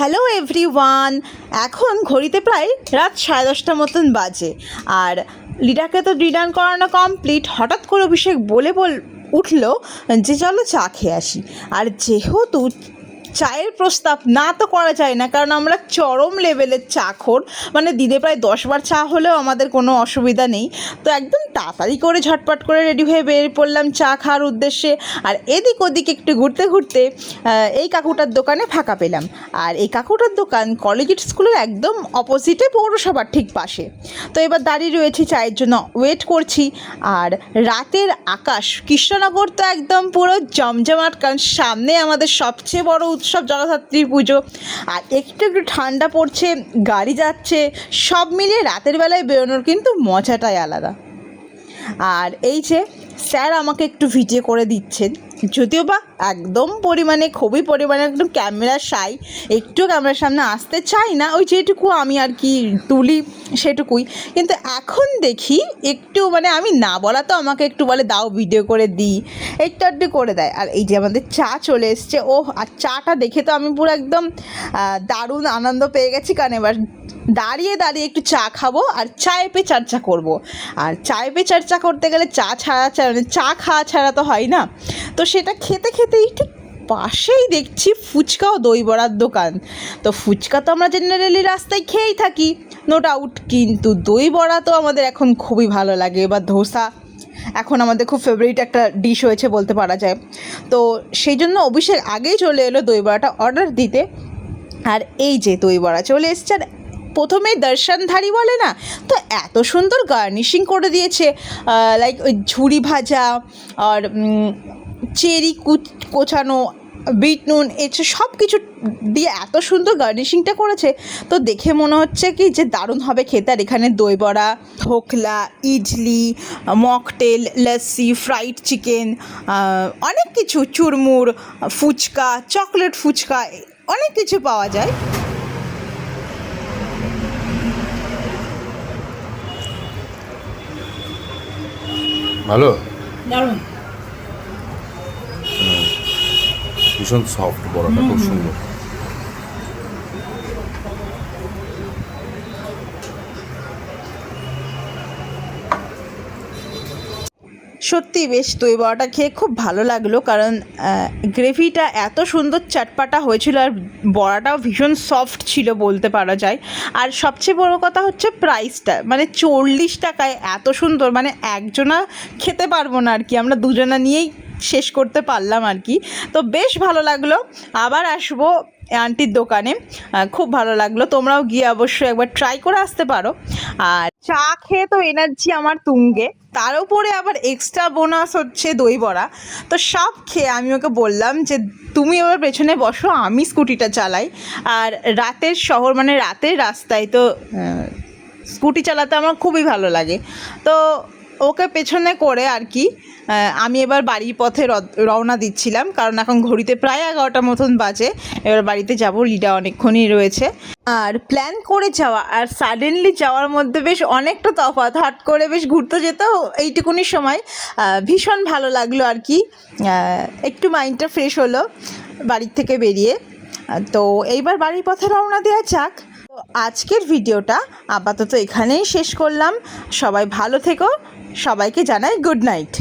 Hello everyone এখন ঘড়িতে প্রায় রাত সাড়ে দশটা মতন বাজে। আর লিডারকে তো ডিনার করানো কমপ্লিট হঠাৎ করে অভিষেক বলে বল উঠল যে, চলো চা খেয়ে আসি। আর যেহেতু চায়ের প্রস্তাব না তো করা যায় না, কারণ আমরা চরম লেভেলের চা খোর মানে দিনে প্রায় দশবার চা হলেও আমাদের কোনো অসুবিধা নেই। তো একদম তাড়াতাড়ি করে ঝটপট করে রেডি হয়ে বের পড়লাম চা খাওয়ার উদ্দেশ্যে। আর এদিক ওদিক একটু ঘুরতে ঘুরতে এই কাকুটার দোকানে ফাঁকা পেলাম। আর এই কাকুটার দোকান কলেজ স্কুলের একদম অপোজিটে পৌরসভার ঠিক পাশে। তো এবার দাঁড়িয়ে রয়েছি চায়ের জন্য। ওয়েট করছি। আর রাতের আকাশ, কৃষ্ণনগর তো একদম পুরো জমজমাট, কারণ সামনে আমাদের সবচেয়ে বড় উৎসব জগদ্ধাত্রী পুজো। আর একটু একটু ঠান্ডা পড়ছে, গাড়ি যাচ্ছে, সব মিলিয়ে রাতের বেলায় বেরোনোর কিন্তু মজাটাই আলাদা। আর এই যে স্যার আমাকে একটু ভিডিও করে দিচ্ছেন। যদিও বা একদম পরিমাণে, খুবই পরিমাণে, একদম ক্যামেরা সাই একটু ক্যামেরার সামনে আসতে চাই না, ওই যেটুকু আমি আর কি তুলি সেটুকুই। কিন্তু এখন দেখি একটু মানে আমি না বলা তো আমাকে একটু বলে দাও ভিডিও করে দিই একটু একটু করে দেয়। আর এই যে আমাদের চা চলে এসছে ও আর চাটা দেখে তো আমি পুরো একদম দারুণ আনন্দ পেয়ে গেছি কারণ এবার দাঁড়িয়ে দাঁড়িয়ে একটু চা খাব আর চায়ে পে চর্চা করব। আর চায়ে পে চর্চা করতে গেলে চা ছাড়া চা চা খাওয়া ছাড়া তো হয় না। তো সেটা খেতে খেতেই ঠিক পাশেই দেখছি ফুচকা ও দই বড়ার দোকান। তো ফুচকা তো আমরা জেনারেলি রাস্তায় খেয়েই থাকি নো ডাউট কিন্তু দই বড়া তো আমাদের এখন খুবই ভালো লাগে। বা ধোসা, এখন আমাদের খুব ফেভারিট একটা ডিশ হয়েছে বলতে পারা যায়। তো সেই জন্য অভিষেক আগেই চলে এলো দই বড়াটা অর্ডার দিতে। আর এই যে দই বড়া চলে এসছে, আর প্রথমে দর্শনধারী বলে না, তো এত সুন্দর গার্নিশিং করে দিয়েছে। লাইক ওই ঝুড়ি ভাজা আর চেরি কুচ- কোচানো, বিট নুন এসে সব কিছু দিয়ে এত সুন্দর গার্নিশিংটা করেছে। তো দেখে মনে হচ্ছে কি যে দারুণ হবে খেতে। আর এখানে দই বড়া dhokla idli, mocktail lassi fried chicken অনেক কিছু, চুরমুর, ফুচকা, চকলেট ফুচকা অনেক কিছু পাওয়া যায়। ভালো? দারুণ। ভীষণ সফট বড়টা খুব সুন্দর। সত্যি বেশ দই বড়াটা খেয়ে খুব ভালো লাগল, কারণ গ্রেভিটা এত সুন্দর চাটপাটা হয়েছিল আর বড়াটাও ভীষণ সফট ছিল বলতে পারা যায়। আর সবচেয়ে বড় কথা হচ্ছে প্রাইসটা মানে চল্লিশ টাকায় এত সুন্দর মানে একজনা খেতে পারব না আর কি, আমরা দুজনা নিয়েই শেষ করতে পারলাম আর কি। তো বেশ ভালো লাগল, আবার আসব আন্টির দোকানে। খুব ভালো লাগল। তোমরাও গিয়ে অবশ্যই একবার ট্রাই করে আসতে পারো। আর চা খেয়ে তো এনার্জি আমার তুঙ্গে। তার উপরে আবার এক্সট্রা বোনাস হচ্ছে দই বড়া। তো সব খেয়ে আমি ওকে বললাম যে, তুমি এবার পেছনে বসো, আমি স্কুটিটা চালাই। আর রাতের শহর মানে রাতের রাস্তায় তো স্কুটি চালাতে আমার খুবই ভালো লাগে। তো ওকে পেছনে করে আর কি আমি এবার বাড়ির পথে রওনা দিচ্ছিলাম, কারণ এখন ঘড়িতে প্রায় এগারোটা মতন বাজে, এবার বাড়িতে যাব, লিডা অনেকক্ষণই রয়েছে। আর প্ল্যান করে যাওয়া, আর সাডেনলি যাওয়ার মধ্যে বেশ অনেকটা তফাৎ হাট করে বেশ ঘুরতে যেতেও এইটুকুনি সময় ভীষণ ভালো লাগল আর কি একটু মাইন্ডটা ফ্রেশ হলো বাড়ির থেকে বেরিয়ে। তো এইবার বাড়ির পথে রওনা দেওয়া যাক। আজকের ভিডিওটা আপাতত এখানেই শেষ করলাম। সবাই ভালো থেকো সবাইকে জানাই গুড নাইট।